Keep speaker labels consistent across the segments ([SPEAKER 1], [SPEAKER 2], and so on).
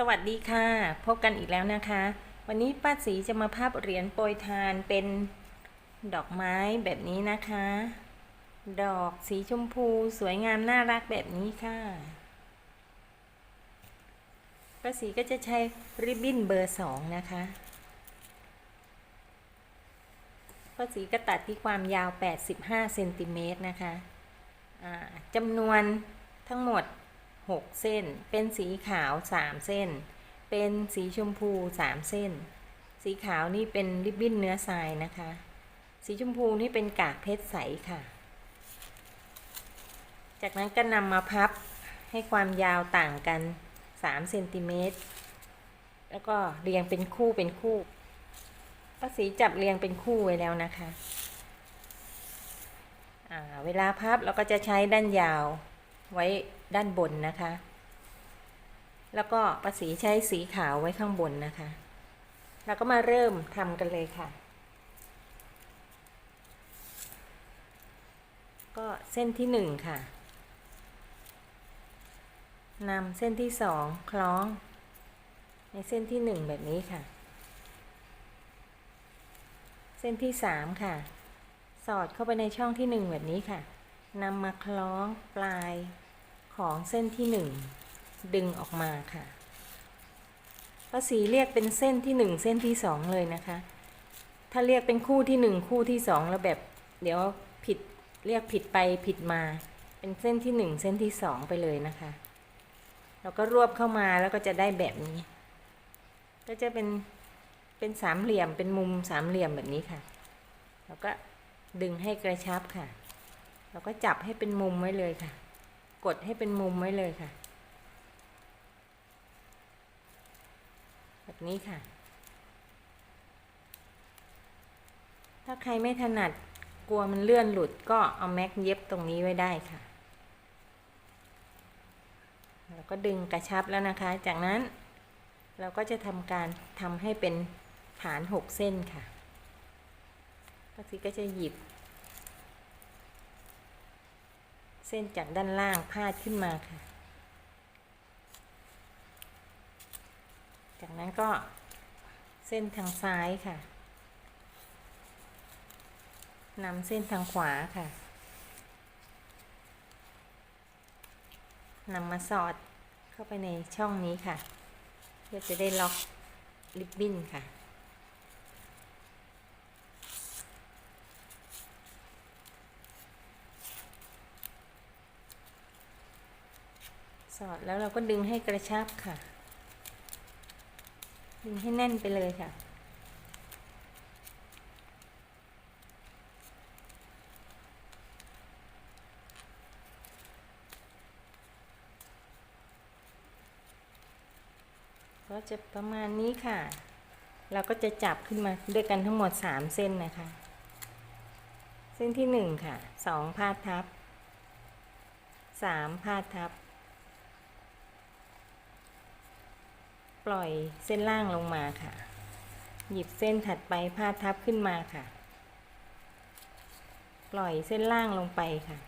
[SPEAKER 1] สวัสดีค่ะ พบกันอีกแล้วนะคะ วันนี้ป้าสีจะมาภาพเหรียญโปรยทานเป็นดอกไม้แบบนี้นะคะ ดอกสีชมพูสวยงามน่ารักแบบนี้ค่ะป้าสีก็จะใช้ริบบิ้นเบอร์สองนะคะป้าสีก็ตัดที่ความยาว 85เซนติเมตรนะคะอ่าจำนวนทั้งหมด 6 เส้น เป็นสีขาว 3 เส้น เป็นสีชมพู 3 เส้น สีขาวนี่เป็นริบบิ้นเนื้อทรายนะคะ สีชมพูนี่เป็นกากเพชรใสค่ะ จากนั้นก็นำมาพับให้ความยาวต่างกัน3เซนติเมตร แล้วก็เรียงเป็นคู่เป็นคู่ป้าสีจับเรียงเป็นคู่ไว้แล้วนะคะเวลาพับเราก็จะใช้ด้านยาวไว้ ด้านบนนะคะ แล้วก็ประสีใช้สีขาวไว้ข้างบนนะคะ แล้วก็มาเริ่มทำกันเลยค่ะ ก็เส้นที่หนึ่งค่ะนำเส้นที่สองคล้อง ในเส้นที่หนึ่งแบบนี้ค่ะ เส้นที่สามค่ะ สอดเข้าไปในช่องที่หนึ่งแบบนี้ค่ะนำมาคล้องปลาย ของเส้นที่หนึ่งดึงออกมาค่ะภาษีเรียกเป็นเส้นที่หนึ่งเส้นที่สองเลยนะคะ ถ้าเรียกเป็นคู่ที่หนึ่งคู่ที่สองแล้วแบบเดี๋ยวผิดเรียกผิดไปผิดมา เป็นเส้นที่หนึ่งเส้นที่สองไปเลยนะคะเราก็รวบเข้ามาแล้วก็จะได้แบบนี้ ก็จะเป็นเป็นสามเหลี่ยมเป็นมุมสามเหลี่ยมแบบนี้ค่ะ แล้วก็ดึงให้กระชับค่ะเราก็จับให้เป็นมุมไว้เลยค่ะ กดให้เป็นมุมไว้เลยค่ะ แบบนี้ค่ะ ถ้าใครไม่ถนัดกลัวมันเลื่อนหลุดก็เอาแม็กเย็บตรงนี้ไว้ได้ค่ะ แล้วก็ดึงกระชับแล้วนะคะ จากนั้นเราก็จะทำการทำให้เป็นฐานหกเส้นค่ะก็สิก็จะหยิบ เส้นจากด้านล่างพาดขึ้นมาค่ะ จากนั้นก็เส้นทางซ้ายค่ะนำเส้นทางขวาค่ะนำมาสอดเข้าไปในช่องนี้ค่ะ เพื่อจะได้ล็อกลิบบิ้นค่ะ สอดแล้วเราก็ดึงให้กระชับค่ะ ดึงให้แน่นไปเลยค่ะ ก็จะประมาณนี้ค่ะ เราก็จะจับขึ้นมาด้วยกันทั้งหมด 3 เส้นนะคะ เส้นที่ 1 ค่ะ 2 พาดทับ 3 พาดทับ ปล่อยเส้นล่างลงมาค่ะ หยิบเส้นถัดไปพาดทับขึ้นมาค่ะ ปล่อยเส้นล่างลงไปค่ะ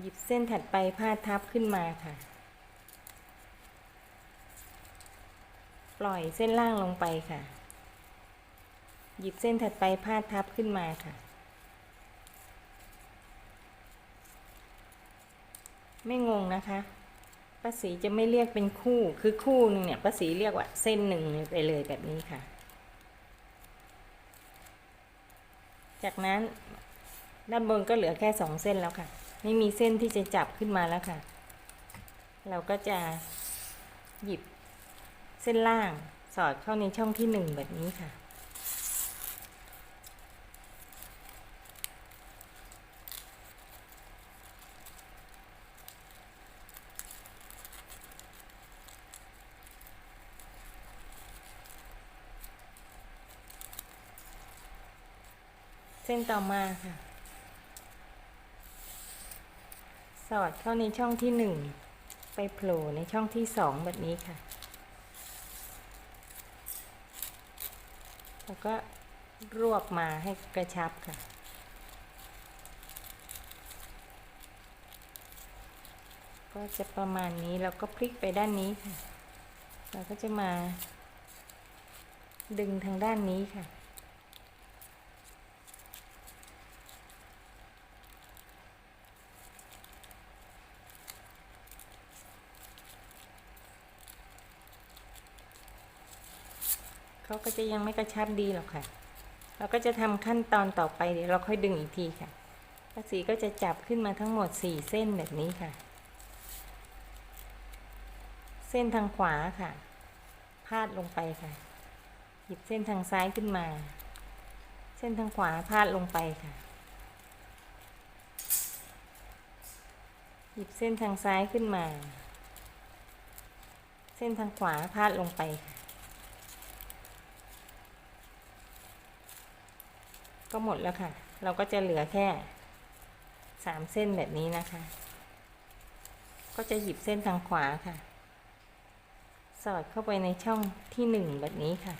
[SPEAKER 1] หยิบเส้นถัดไปพาดทับขึ้นมาค่ะ ปล่อยเส้นล่างลงไปค่ะ หยิบเส้นถัดไปพาดทับขึ้นมาค่ะไม่งงนะคะ ป้าสีจะไม่เรียกเป็นคู่ คือคู่หนึ่งเนี่ยป้าสีเรียกว่าเส้นหนึ่งไปเลยแบบนี้ค่ะ จากนั้นด้านบนก็เหลือแค่สองเส้นแล้วค่ะ ไม่มีเส้นที่จะจับขึ้นมาแล้วค่ะ เราก็จะหยิบเส้นล่างสอดเข้าในช่องที่หนึ่งแบบนี้ค่ะ ส้นต่อมาค่ะ สอดเข้าในช่องที่หนึ่งไปโผล่ในช่องที่สองแบบนี้ค่ะ แล้วก็รวบมาให้กระชับค่ะ ก็จะประมาณนี้แล้วก็พลิกไปด้านนี้ค่ะ เราก็จะมาดึงทางด้านนี้ค่ะ ก็จะยังไม่กระชับดีหรอกค่ะ เราก็จะทำขั้นตอนต่อไปเดี๋ยวเราค่อยดึงอีกทีค่ะป้าสีก็จะจับขึ้นมาทั้งหมดสี่เส้นแบบนี้ค่ะ เส้นทางขวาค่ะ พาดลงไปค่ะ หยิบเส้นทางซ้ายขึ้นมา เส้นทางขวาพาดลงไปค่ะ หยิบเส้นทางซ้ายขึ้นมา เส้นทางขวาพาดลงไปค่ะ ก็หมดแล้วค่ะ เราก็จะเหลือแค่สามเส้นแบบนี้นะคะ ก็จะหยิบเส้นทางขวาค่ะ สอดเข้าไปในช่องที่หนึ่งแบบนี้ค่ะ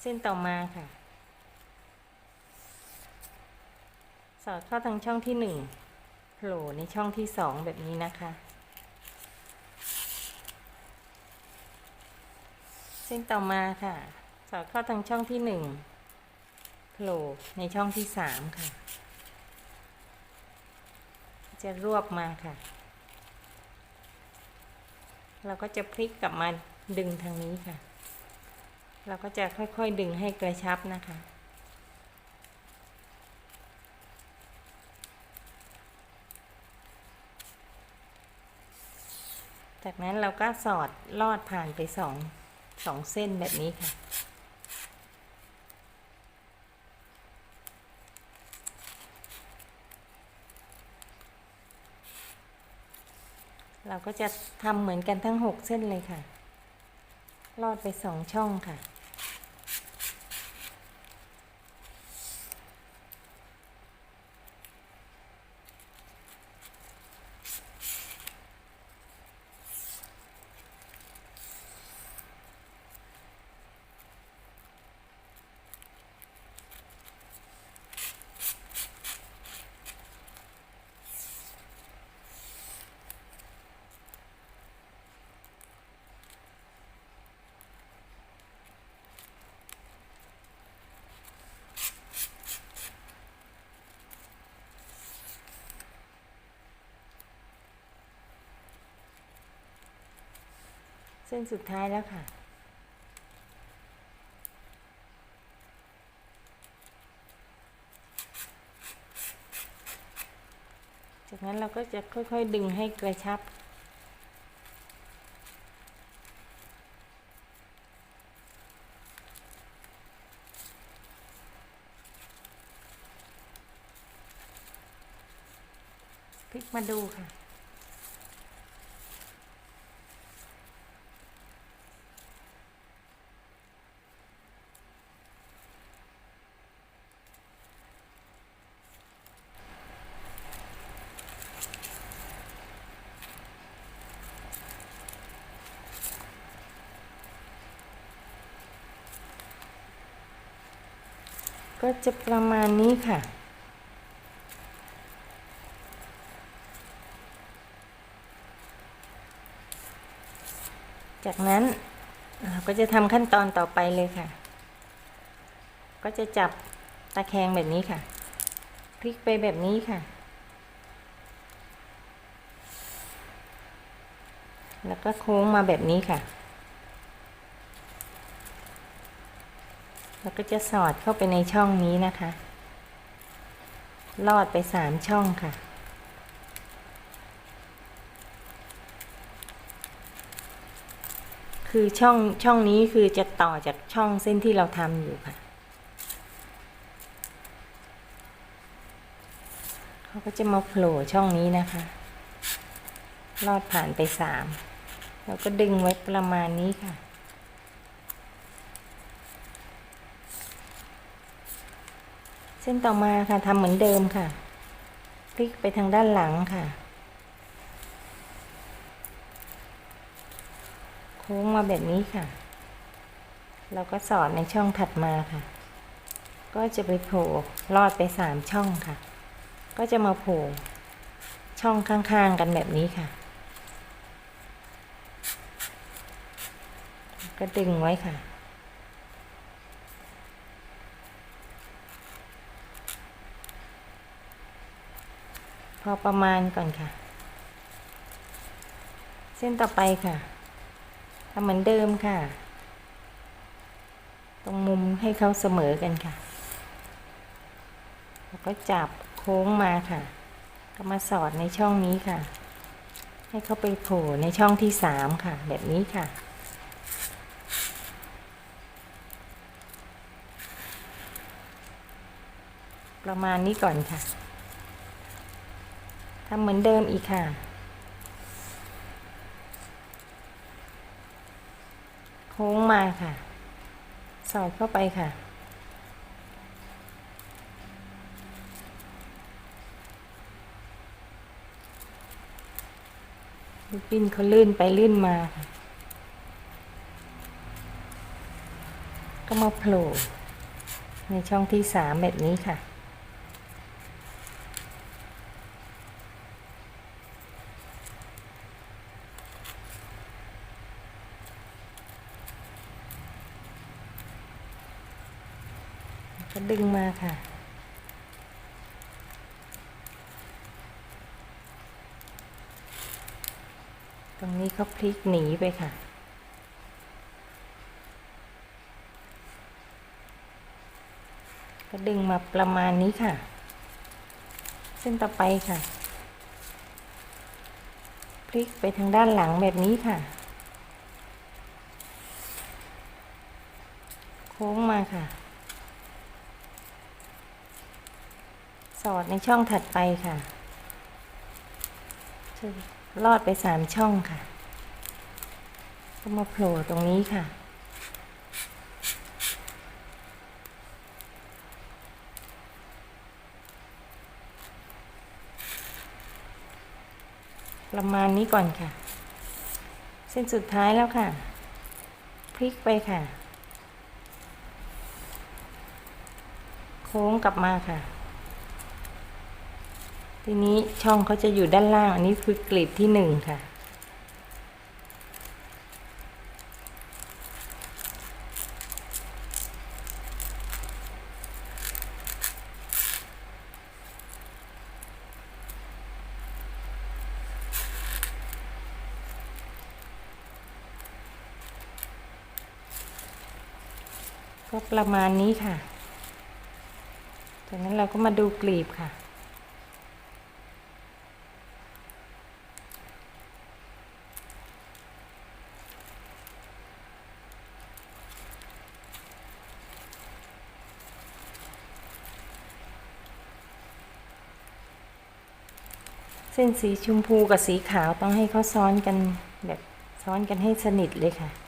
[SPEAKER 1] เส้นต่อมาค่ะ สอดเข้าทางช่องที่หนึ่งโผล่ในช่องที่สองแบบนี้นะคะ เส้นต่อมาค่ะ สอดเข้าทางช่องที่หนึ่งโผล่ในช่องที่สามค่ะ จะรวบมาค่ะ เราก็จะพลิกกลับมาดึงทางนี้ค่ะ เราก็จะค่อยๆดึงให้กระชับนะคะจากนั้นเราก็สอดลอดผ่านไปสอง สองเส้นแบบนี้ค่ะ เราก็จะทำเหมือนกันทั้งหกเส้นเลยค่ะ ลอดไปสองช่องค่ะ เส้นสุดท้ายแล้วค่ะ จากนั้นเราก็จะค่อยๆดึงให้กระชับพลิกมาดูค่ะ ก็จะประมาณนี้ค่ะ จากนั้นเราก็จะทำขั้นตอนต่อไปเลยค่ะ ก็จะจับตะแคงแบบนี้ค่ะ พลิกไปแบบนี้ค่ะ แล้วก็โค้งมาแบบนี้ค่ะ แล้วก็จะสอดเข้าไปในช่องนี้นะคะ ลอดไปสามช่องค่ะ คือช่องช่องนี้คือจะต่อจากช่องเส้นที่เราทำอยู่ค่ะ เขาก็จะมาโผล่ช่องนี้นะคะ ลอดผ่านไปสามแล้วก็ดึงไว้ประมาณนี้ค่ะ ส้นต่อมาค่ะทำเหมือนเดิมค่ะพลิกไปทางด้านหลังค่ะ โค้งมาแบบนี้ค่ะ เราก็สอดในช่องถัดมาค่ะ ก็จะไปโผล่ลอดไปสามช่องค่ะ ก็จะมาโผล่ช่องข้างๆกันแบบนี้ค่ะ ก็ดึงไว้ค่ะ อประมาณก่อนค่ะ เส้นต่อไปค่ะทำเหมือนเดิมค่ะ ตรงมุมให้เขาเสมอกันค่ะ แล้วก็จับโค้งมาค่ะ ก็มาสอดในช่องนี้ค่ะ ให้เขาไปโผล่ในช่องที่สามค่ะ แบบนี้ค่ะประมาณนี้ก่อนค่ะ ทำเหมือนเดิมอีกค่ะ โค้งมาค่ะ สอดเข้าไปค่ะ ลูกปิ้นเขาลื่นไปลื่นมาค่ะ ก็มาโผล่ในช่องที่สามแบบนี้ค่ะ ก็ดึงมาค่ะ ตรงนี้เขา พลิกหนีไปค่ะ ก็ดึงมาประมาณนี้ค่ะ เส้นต่อไปค่ะ พลิกไปทางด้านหลังแบบนี้ค่ะ โค้งมาค่ะ สอดในช่องถัดไปค่ะจะลอดไปสามช่องค่ะ ก็มาโผล่ตรงนี้ค่ะ ประมาณนี้ก่อนค่ะ เส้นสุดท้ายแล้วค่ะ พลิกไปค่ะ โค้งกลับมาค่ะทีนี้ช่องเขาจะอยู่ด้านล่าง อันนี้คือกลีบที่หนึ่งค่ะ ประมาณนี้ค่ะ จากนั้นเราก็มาดูกลีบค่ะ เส้นสีชมพูกับสีขาวต้องให้เขาซ้อนกันแบบซ้อนกันให้สนิทเลยค่ะ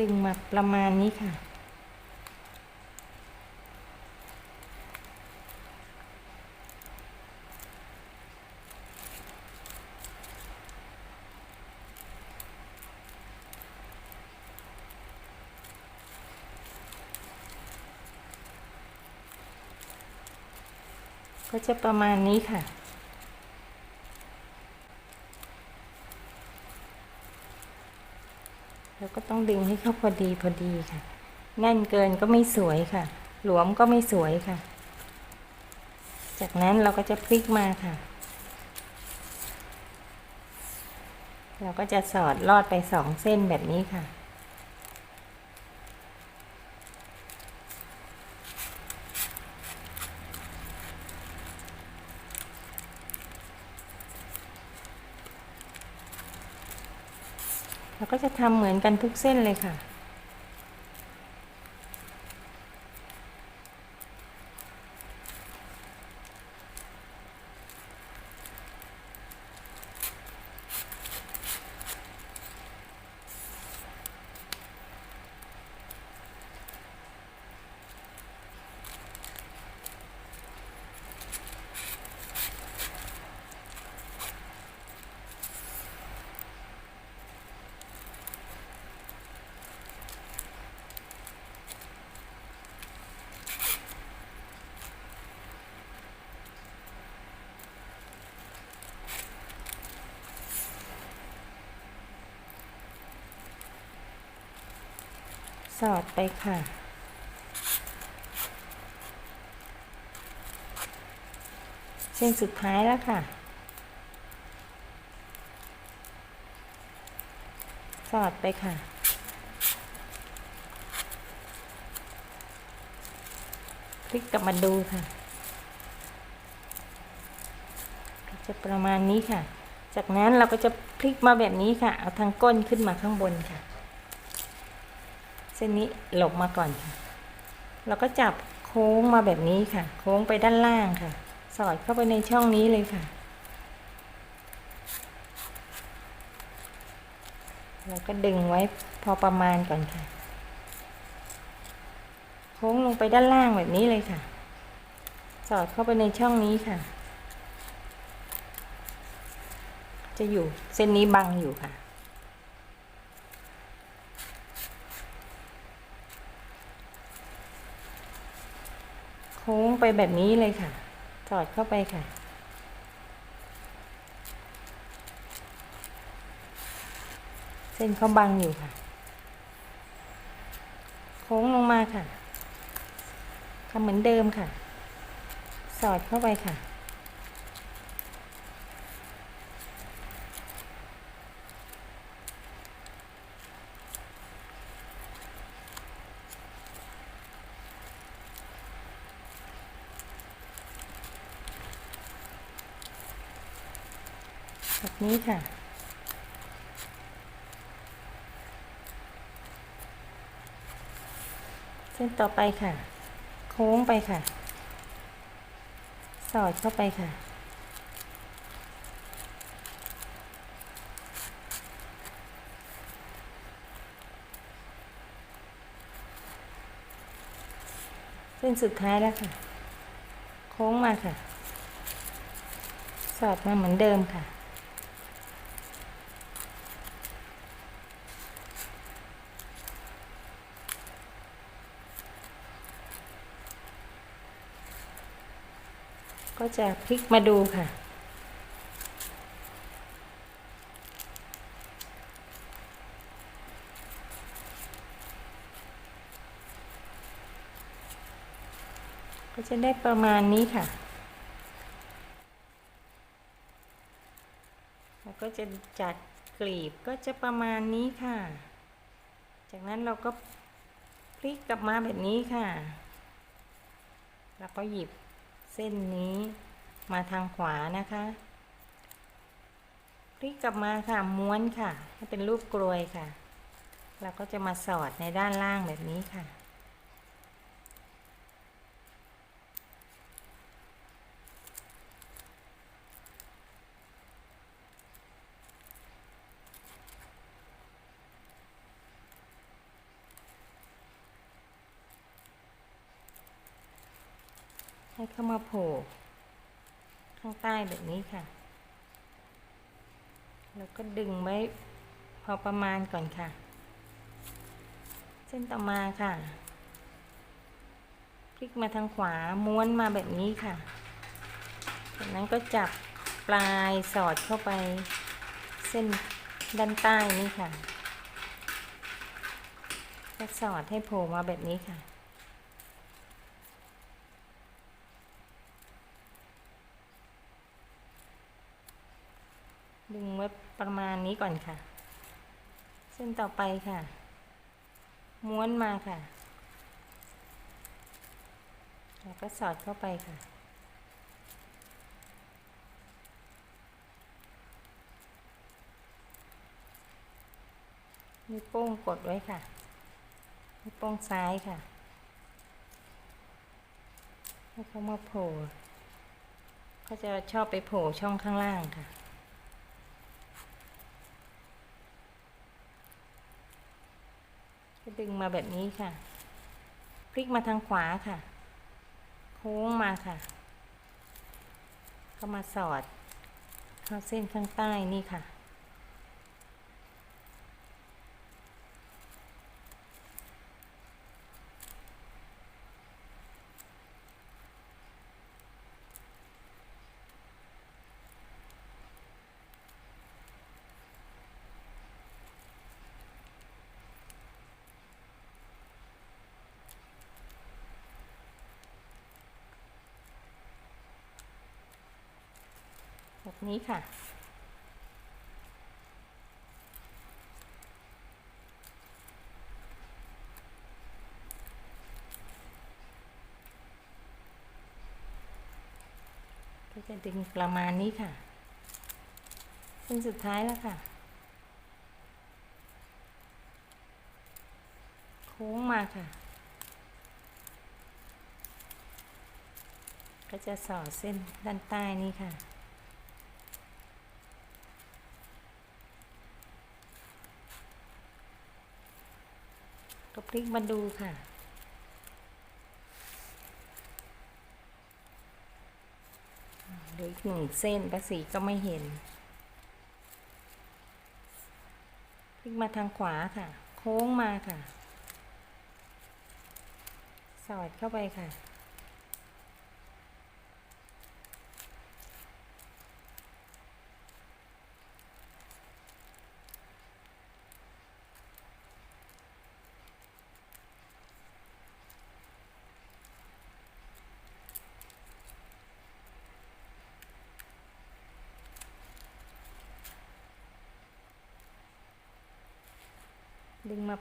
[SPEAKER 1] ดึงมาประมาณนี้ค่ะ ก็จะประมาณนี้ค่ะ แล้ว ก็ต้องดึงให้เข้าพอดีพอดีค่ะ แน่นเกินก็ไม่สวยค่ะ หลวมก็ไม่สวยค่ะ จากนั้นเราก็จะพลิกมาค่ะ เราก็จะสอดลอดไปสองเส้นแบบนี้ค่ะ เราก็จะทำเหมือนกันทุกเส้นเลยค่ะ สอดไปค่ะ เส้นสุดท้ายแล้วค่ะ สอดไปค่ะ พลิกกลับมาดูค่ะ จะประมาณนี้ค่ะ จากนั้นเราก็จะพลิกมาแบบนี้ค่ะ เอาทางก้นขึ้นมาข้างบนค่ะ เส้นนี้หลบมาก่อนค่ะ เราก็จับโค้งมาแบบนี้ค่ะ โค้งไปด้านล่างค่ะ สอดเข้าไปในช่องนี้เลยค่ะแล้วก็ดึงไว้พอประมาณก่อนค่ะ โค้งลงไปด้านล่างแบบนี้เลยค่ะ สอดเข้าไปในช่องนี้ค่ะ จะอยู่เส้นนี้บังอยู่ค่ะ ค้งไปแบบนี้เลยค่ะสอดเข้าไปค่ะ เส้นเขาบังอยู่ค่ะ โค้งลงมาค่ะทำเหมือนเดิมค่ะ สอดเข้าไปค่ะ นี้ค่ะ เส้นต่อไปค่ะ โค้งไปค่ะ สอดเข้าไปค่ะ เส้นสุดท้ายแล้วค่ะ โค้งมาค่ะ สอดมาเหมือนเดิมค่ะ ก็จะพลิกมาดูค่ะ ก็จะได้ประมาณนี้ค่ะแล้วก็จะจัดกลีบก็จะประมาณนี้ค่ะ จากนั้นเราก็พลิกกลับมาแบบนี้ค่ะ แล้วก็หยิบ เส้นนี้มาทางขวานะคะพลิกกลับมาค่ะม้วนค่ะให้เป็นรูปกลวยค่ะ เราก็จะมาสอดในด้านล่างแบบนี้ค่ะ ให้เข้ามา โผล่ข้างใต้แบบนี้ค่ะ แล้วก็ดึงไว้พอประมาณก่อนค่ะ เส้นต่อมาค่ะ พลิกมาทางขวาม้วนมาแบบนี้ค่ะ จากนั้นก็จับปลายสอดเข้าไปเส้นด้านใต้นี่ค่ะก็สอดให้โผล่มาแบบนี้ค่ะ ดึงไว้ประมาณนี้ก่อนค่ะ เส้นต่อไปค่ะ ม้วนมาค่ะ แล้วก็สอดเข้าไปค่ะ นิ้วโป้งกดไว้ค่ะ นิ้วโป้งซ้ายค่ะให้เขามาโผล่เขาจะชอบไปโผล่ช่องข้างล่างค่ะ ดึงมาแบบนี้ค่ะ พลิกมาทางขวาค่ะ โค้งมาค่ะ ก็มาสอดเข้าเส้นข้างใต้นี่ค่ะ นี้ค่ะ ก็จะดึงประมาณนี้ค่ะเส้นสุดท้ายแล้วค่ะ โค้งมาค่ะ ก็จะสอดเส้นด้านใต้นี้ค่ะ พลิกมาดูค่ะ เดี๋ยวอีกหนึ่งเส้นประสีก็ไม่เห็น พลิกมาทางขวาค่ะ โค้งมาค่ะ สอดเข้าไปค่ะ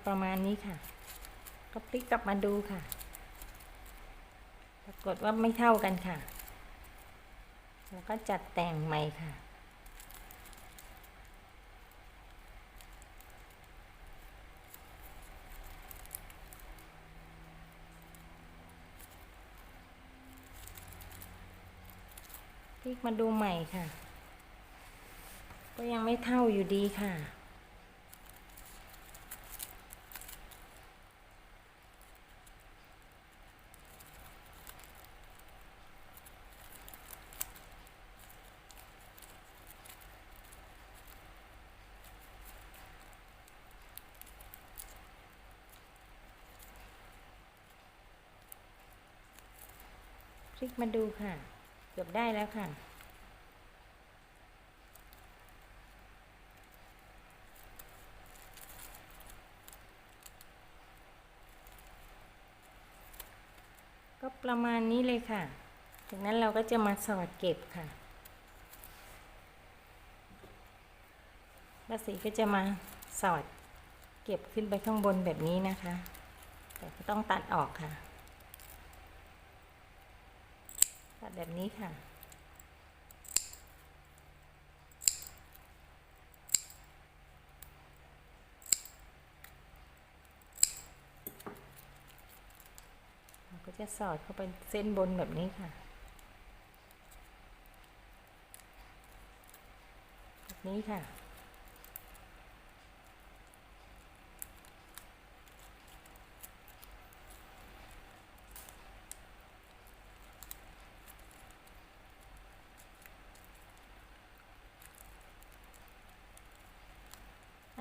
[SPEAKER 1] ประมาณนี้ค่ะ ก็พลิกกลับมาดูค่ะ ปรากฏว่าไม่เท่ากันค่ะ แล้วก็จัดแต่งใหม่ค่ะพลิกมาดูใหม่ค่ะ ก็ยังไม่เท่าอยู่ดีค่ะ มาดูค่ะ เกือบได้แล้วค่ะ ก็ประมาณนี้เลยค่ะ จากนั้นเราก็จะมาสอดเก็บค่ะแล้วสีก็จะมาสอดเก็บขึ้นไปข้างบนแบบนี้นะคะ แต่ก็ต้องตัดออกค่ะ ตัดแบบนี้ค่ะ เราก็จะสอดเข้าไปเส้นบนแบบนี้ค่ะแบบนี้ค่ะ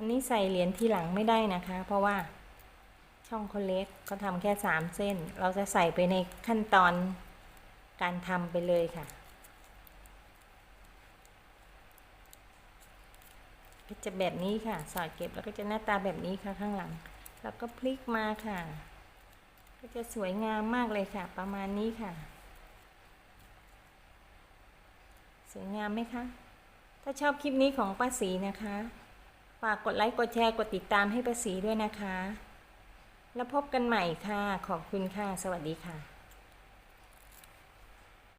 [SPEAKER 1] อันนี้ใส่เหรียญทีหลังไม่ได้นะคะ เพราะว่าช่องเขาเล็กเขาทำแค่สามเส้น เราจะใส่ไปในขั้นตอนการทำไปเลยค่ะ ก็จะแบบนี้ค่ะ สอดเก็บแล้วก็จะหน้าตาแบบนี้ค่ะข้างหลัง แล้วก็พลิกมาค่ะ ก็จะสวยงามมากเลยค่ะ ประมาณนี้ค่ะ สวยงามไหมคะ ถ้าชอบคลิปนี้ของป้าสีนะคะ ฝากกดไลค์ กดแชร์ กดติดตามให้ประสีด้วยนะคะ แล้วพบกันใหม่ค่ะ ขอบคุณค่ะ สวัสดีค่ะ